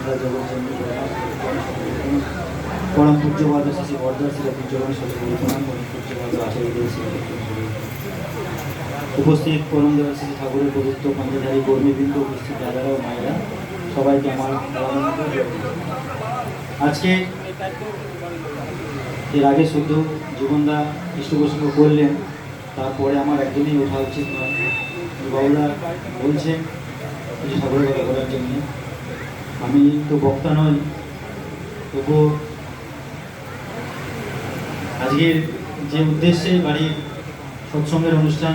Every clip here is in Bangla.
শ্রদ্ধা জগৎচন্দ্র পরম পূজ্যবাদ শ্রী শ্রী পূজ্যবান সবাই প্রণাম শ্রী উপস্থিত ঠাকুরের পবিত্র পঞ্চধারী কর্মীবৃন্দ উপস্থিত দাদারা ও মায়েরা, সবাইকে আমার আজকে এর আগে শুদ্ধ জীবনদা পৃষ্ঠপোষণ করলেন, তারপরে আমার একদমই ওঠা উচিত নয়। বাবুরা বলছেন ঠাকুরের কথা বলার জন্য। আমি তো বক্তা নই তবুও আজকের যে উদ্দেশ্যে বাড়ির সৎসঙ্গের অনুষ্ঠান,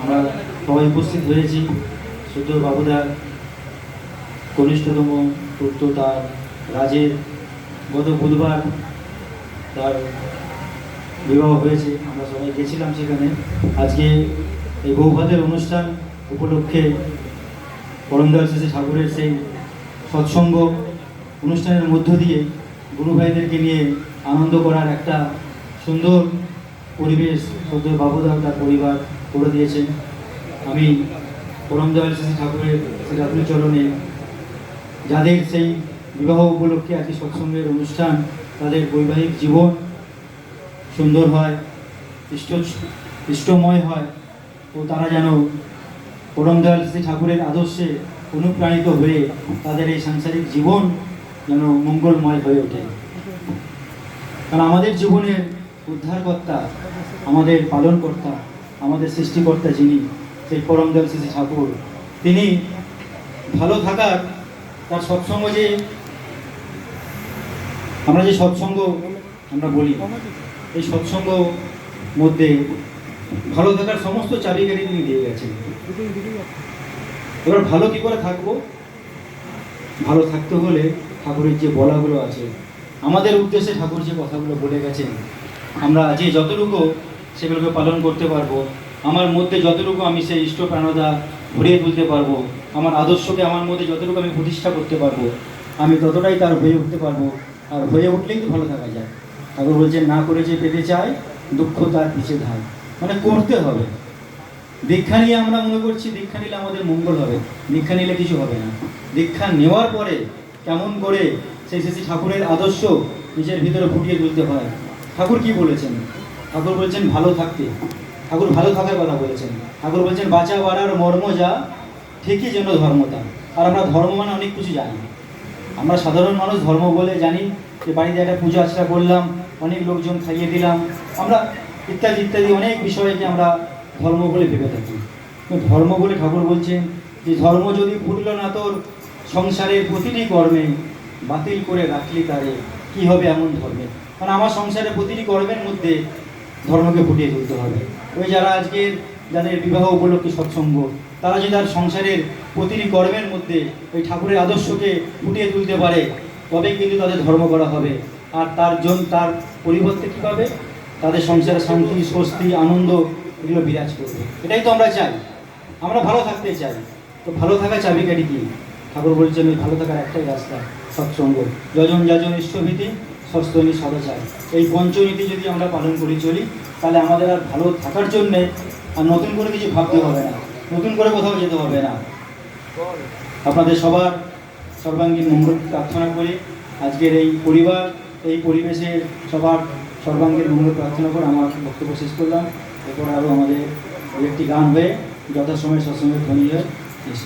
আমরা সবাই উপস্থিত হয়েছি, শুদ্ধ বাবুদার কনিষ্ঠতম পুত্র তার রাজের, গত বুধবার তার বিবাহ হয়েছে, আমরা সবাই গেছিলাম সেখানে। আজকে এই বৌভাতের অনুষ্ঠান উপলক্ষে পরমদয়াল শেষে ঠাকুরের সেই সৎসঙ্গ অনুষ্ঠানের মধ্য দিয়ে গুরু ভাইদেরকে নিয়ে আনন্দ করার একটা সুন্দর পরিবেশ সদ্য বাবুদা তার পরিবার করে দিয়েছেন আমি পরমদয়াল শেষে ঠাকুরের শ্রী রাতুল চরণে যাদের সেই বিবাহ উপলক্ষে আজকে সৎসঙ্গের অনুষ্ঠান, তাদের বৈবাহিক জীবন সুন্দর হয়, ইষ্ট, ইষ্টময় হয়, ও তারা যেন পরমদয়াল শ্রী ঠাকুরের আদর্শে অনুপ্রাণিত হয়ে তাদের এই সাংসারিক জীবন যেন মঙ্গলময় হয়ে ওঠে। কারণ আমাদের জীবনের উদ্ধারকর্তা, আমাদের পালনকর্তা, আমাদের সৃষ্টিকর্তা যিনি, সেই পরমদয়াল শ্রী ঠাকুর, তিনি ভালো থাকার তার সৎসঙ্গ যে, আমরা যে সৎসঙ্গ আমরা বলি, এই সৎসঙ্গ মধ্যে ভালো থাকার সমস্ত চাবিকারি তিনি দিয়ে গেছেন। এবার ভালো কি করে থাকব? ভালো থাকতে হলে ঠাকুরের যে বলাগুলো আছে, আমাদের উদ্দেশ্যে ঠাকুর যে কথাগুলো বলে গেছেন, আমরা যে যতটুকু সেগুলোকে পালন করতে পারব, আমার মধ্যে যতটুকু আমি সেই ইষ্ট প্রাণতা ভরিয়ে তুলতে পারব, আমার আদর্শকে আমার মধ্যে যতটুকু আমি প্রতিষ্ঠা করতে পারব, আমি ততটাই তার হয়ে উঠতে পারব। আর হয়ে উঠলেই তো ভালো থাকা যায়। ঠাকুর বলছেন, না করে যে পেতে চায়, দুঃখ তার পিছে ধায়। মানে করতে হবে। দীক্ষা নিয়ে আমরা মনে করছি দীক্ষা নিলে আমাদের মঙ্গল হবে, দীক্ষা নিলে কিছু হবে না। দীক্ষা নেওয়ার পরে কেমন করে সেই শেষে ঠাকুরের আদর্শ নিজের ভিতরে ফুটিয়ে তুলতে হয়। ঠাকুর কি বলেছেন? ঠাকুর বলছেন, ভালো থাকতে। ঠাকুর ভালো থাকার কথা বলেছেন। ঠাকুর বলছেন, বাঁচা বাড়ার মর্ম যা, ঠিকই যেন ধর্মতা। আর আমরা ধর্ম মানে অনেক কিছু জানি। আমরা সাধারণ মানুষ ধর্ম বলে জানি যে, বাড়িতে একটা পূজা আর্চনা করলাম, অনেক লোকজন খাইয়ে দিলাম। আমরা ইত্যাদি ইত্যাদি অনেক বিষয়কে আমরা ধর্ম বলে ভেবে থাকি। ধর্ম বলে ঠাকুর বলছেন যে, ধর্ম যদি ফুটল না তোর, সংসারের প্রতিটি কর্মে বাতিল করে রাখলি তারে। কি হবে এমন ধর্মে? কারণ আমার সংসারের প্রতিটি কর্মের মধ্যে ধর্মকে ফুটিয়ে তুলতে হবে। ওই যারা আজকের যাদের বিবাহ উপলক্ষে সৎসঙ্গ, তারা যদি তার সংসারের প্রতিটি কর্মের মধ্যে ওই ঠাকুরের আদর্শকে ফুটিয়ে তুলতে পারে, তবেই কিন্তু তাদের ধর্ম করা হবে। আর তার জন, তার পরিবর্তে কী পাবে? তাদের সংসারে শান্তি, স্বস্তি, আনন্দ এগুলো বিরাজ করবে। এটাই তো আমরা চাই। আমরা ভালো থাকতে চাই। তো ভালো থাকা চাবিকাঠি কি? ঠাকুর বলছেন ভালো থাকার একটাই রাস্তা, সৎসঙ্গ। যজন যাজন ইষ্টভীতি সস্তনী সদাচার এই পঞ্চনীতি যদি আমরা পালন করি চলি, তাহলে আমাদের আর ভালো থাকার জন্যে আর নতুন করে কিছু ভাবতে হবে না। নতুন করে কোথাও যেতে হবে না। আপনাদের সবার সর্বাঙ্গীন মঙ্গল প্রার্থনা করি আজকের এই পরিবার, এই পরিবেশে সবার সর্বাঙ্গীন মঙ্গল প্রার্থনা করে আমার বক্তব্য শেষ করলাম। এরপর আরও আমাদের একটি গান হয়ে যথাসময়ে সৎসঙ্গে ধ্বনি হয়ে শেষ